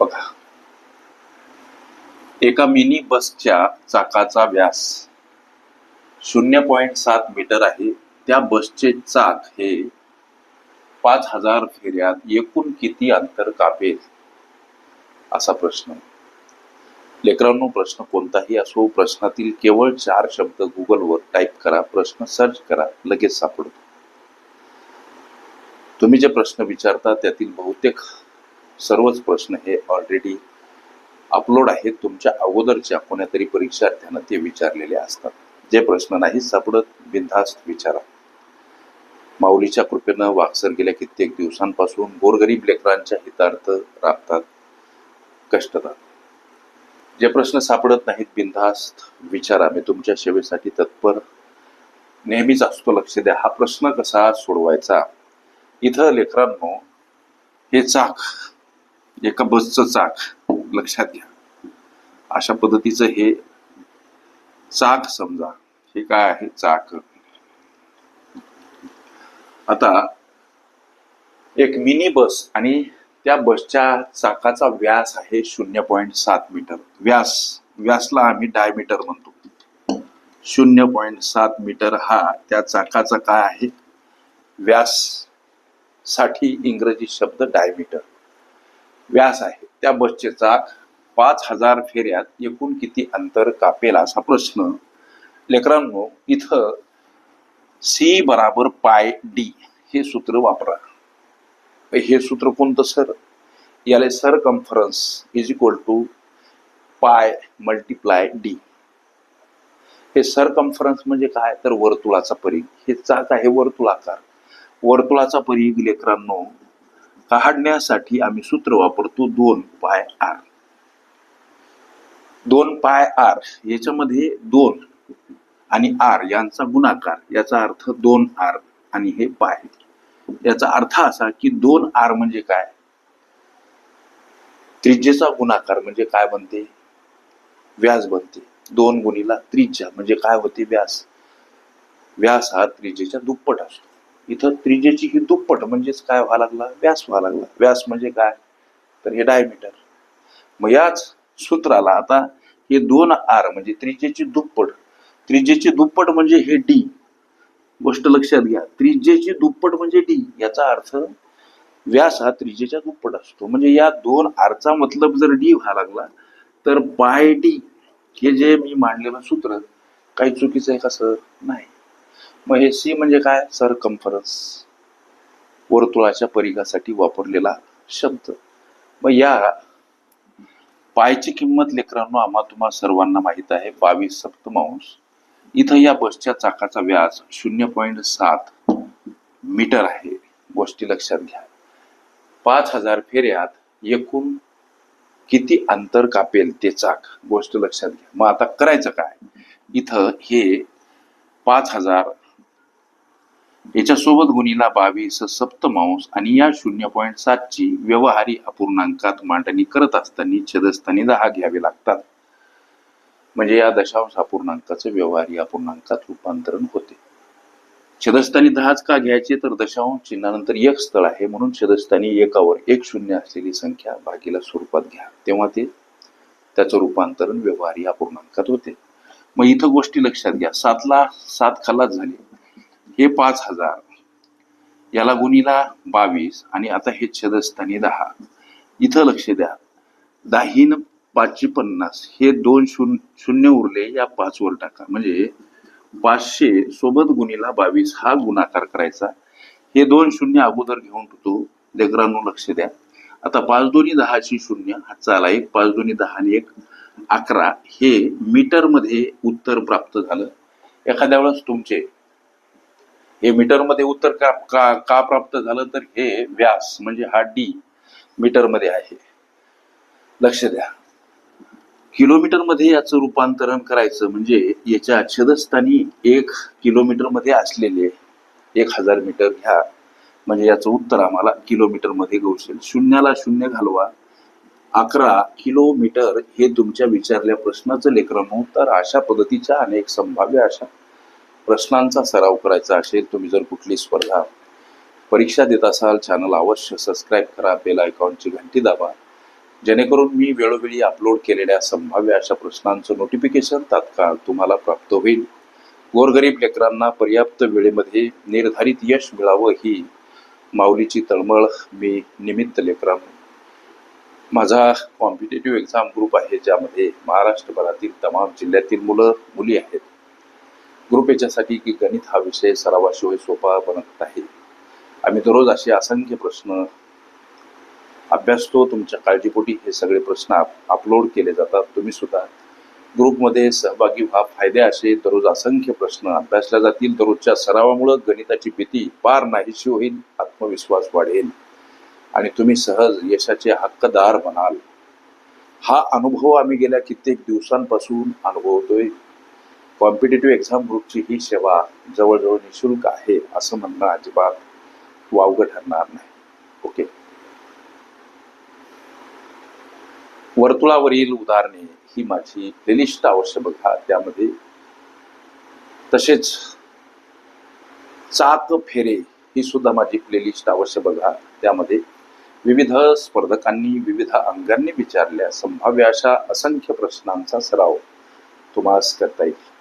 बघा. एका मिनी बसच्या चाकाचा व्यास शून्य पॉईंट सात मीटर आहे. त्या बसचे चाक हे पाच हजार फेऱ्यात एकूण किती अंतर कापेल? असा प्रश्न लेकरांनो प्रश्न कोणताही असो प्रश्नातील केवळ चार शब्द गुगलवर टाईप करा प्रश्न सर्च करा लगेच सापडतो. तुम्ही जे प्रश्न विचारता त्यातील बहुतेक सर्वच प्रश्न हे ऑलरेडी अपलोड आहेत. तुमच्या अगोदरच्या कोण्यातरी परीक्षार्थ्यांना ते विचारलेले असतात. जे प्रश्न नाही सापडत बिनधास्त विचारा. माऊलीच्या कृपेनं वाक्सर गेल्या कित्येक दिवसांपासून गोरगरीब लेकरांच्या हितार्थ राबतात कष्टतात. जे प्रश्न सापडत नाहीत बिनधास्त विचारा. मी तुमच्या सेवेसाठी तत्पर नेहमीच असतो लक्ष द्या. हा प्रश्न कसा सोडवायचा? इथं लेकरांनो हे चाक एका बसचं चाक. लक्षात घ्या. अशा पद्धतीचं हे चाक समजा. हे काय आहे? चाक. आता एक मिनी बस आणि त्या बसच्या चाकाचा व्यास आहे शून्य पॉईंट सात मीटर. व्यास. व्यासला आम्ही डायमीटर म्हणतो. शून्य पॉईंट सात मीटर हा त्या चाकाचा काय आहे? व्यास साठी इंग्रजी शब्द डायमीटर. व्यास आहे. त्या बसचे चाक पाच हजार फेऱ्यात एकूण किती अंतर कापेल असा प्रश्न लेकरांनो इथं सी बराबर पाय डी हे सूत्र वापरा. हे सूत्र कोणतं सर? याला sir circumference is equal to pi multiply D हे सर कॉन्फरन्स म्हणजे काय? तर वर्तुळाचा परीघ हे चाक आहे वर्तुळाकार. वर्तुळाचा परीघ लेकरांनो काढण्यासाठी आम्ही सूत्र वापरतो दोन पाय आर. दोन पाय आर याच्यामध्ये दोन आणि आर यांचा गुणाकार याचा अर्थ दोन आर आणि हे पाय. याचा अर्थ असा की दोन आर म्हणजे काय? त्रिज्येचा गुणाकार म्हणजे काय बनते? व्यास बनते. दोन गुणीला त्रिज्या म्हणजे काय होते? व्यास. व्यास हा त्रिज्येच्या दुप्पट असतो. इथं त्रिजेची ही दुप्पट म्हणजेच काय व्हावा लागला? व्यास व्हावा लागला. व्यास म्हणजे काय? तर हे डायमीटर. मग याच सूत्राला आता हे दोन आर म्हणजे त्रिजेची दुप्पट. त्रिजेची दुप्पट म्हणजे हे डी. गोष्ट लक्षात घ्या. त्रिजेची दुप्पट म्हणजे डी. याचा अर्थ व्यास हा त्रिजेच्या दुप्पट असतो. म्हणजे या दोन आरचा मतलब जर डी व्हायला लागला तर बाय डी हे जे मी मांडलेलं सूत्र काही चुकीचं आहे का सर? नाही. मग हे सी म्हणजे काय? सरकम्फरन्स वर्तुळाच्या परिघासाठी वापरलेला शब्द. मग या पायची किंमत लेकरांनो आम्हा तुम्हा सर्वांना माहीत आहे. बावीस सप्तमांश. इथं या बसच्या चाकाचा व्यास शून्य पॉईंट सात मीटर आहे. गोष्टी लक्षात घ्या. पाच हजार फेऱ्यात एकूण किती अंतर कापेल ते चाक? गोष्ट लक्षात घ्या. मग आता करायचं काय? इथं हे पाच हजार याच्यासोबत गुणीला बावीस सप्तमांश आणि या शून्य पॉईंट सातची व्यवहारी अपूर्णांकात मांडणी करत असताना छेदस्थानी दहा घ्यावे लागतात. म्हणजे या दशांश अपूर्णांकाचं व्यवहारी अपूर्णांकात रूपांतरण होते. छेदस्थानी दहाच का घ्यायचे? तर दशांश चिन्हानंतर एक स्थळ आहे म्हणून छेदस्थानी एकावर एक शून्य असलेली संख्या भागीला स्वरूपात घ्या. तेव्हा ते त्याचं रूपांतरण व्यवहारी अपूर्णांकात होते. मग इथं गोष्टी लक्षात घ्या. सातला सात खलास झाले. हे पाच हजार. याला गुणीला बावीस आणि आता हे छेदस्थानी दहा. इथं लक्ष द्या. दाहीन पाचशे पन्नास. हे दोन शून्य शून्य उरले या पाचवर टाका. म्हणजे पाचशे सोबत गुणीला बावीस हा गुणाकार करायचा. हे दोन शून्य अगोदर घेऊन तो लेकरांनो लक्ष द्या. आता पाच दोन्ही दहाची शून्य हा चाला एक. पाच दोन्ही दहा आणि एक अकरा. हे मीटरमध्ये उत्तर प्राप्त झालं. एखाद्या वेळेस तुमचे हे मीटरमध्ये उत्तर का का का प्राप्त झालं तर हे व्यास म्हणजे हा डी मीटरमध्ये आहे. लक्ष द्या. किलोमीटरमध्ये याचं रूपांतरण करायचं म्हणजे याच्या छेदस्थानी एक किलोमीटरमध्ये असलेले एक हजार मीटर घ्या. म्हणजे याचं उत्तर आम्हाला किलोमीटरमध्ये मध्ये शून्याला शून्य घालवा. अकरा किलोमीटर हे तुमच्या विचारल्या प्रश्नाचं लेखन तर अशा पद्धतीच्या अनेक संभाव्य अशा प्रश्नांचा सराव करायचा असेल तुम्ही जर कुठली स्पर्धा परीक्षा देत असाल चॅनल अवश्य सबस्क्राईब करा बेल आयकॉनची घंटी दाबा. जेणेकरून मी वेळोवेळी अपलोड केलेल्या संभाव्य अशा प्रश्नांचं नोटिफिकेशन तात्काळ तुम्हाला प्राप्त होईल. गोरगरीब लेकरांना पर्याप्त वेळेमध्ये निर्धारित यश मिळावं ही माऊलीची तळमळ मी निमित्त लेकरांनो माझा कॉम्पिटेटिव्ह एक्झाम ग्रुप आहे ज्यामध्ये महाराष्ट्रभरातील तमाम जिल्ह्यातील मुलं मुली आहेत. ग्रुप याच्यासाठी की गणित हा विषय सरावाशिवाय सोपा बनत आहे आम्ही दररोज असे असंख्य प्रश्न अभ्यासतो. तुमच्या काळजीपोटी हे सगळे प्रश्न अपलोड केले जातात. तुम्ही सुद्धा ग्रुपमध्ये सहभागी व्हा. फायदे असे दररोज असंख्य प्रश्न अभ्यासल्या जातील. दररोजच्या सरावामुळं गणिताची भीती पार नाहीशी होईल आत्मविश्वास वाढेल. आणि तुम्ही सहज यशाचे हक्कदार बनाल हा अनुभव आम्ही गेल्या कित्येक दिवसांपासून अनुभवतोय. कॉम्पिटेटिव्ह एक्झाम ग्रुपची ही सेवा जवळजवळ निशुल्क आहे असं म्हणणं अजिबात वावगं ठरणार नाही. ओके? वर्तुळावरील उदाहरणे ही माझी प्लेलिस्ट अवश्य बघा. त्यामध्ये तसेच चाक फेरे ही सुद्धा माझी प्लेलिस्ट अवश्य बघा. त्यामध्ये विविध स्पर्धकांनी विविध अंगांनी विचारल्या. संभाव्य अशा असंख्य प्रश्नांचा सराव तुम्हाला करता येईल.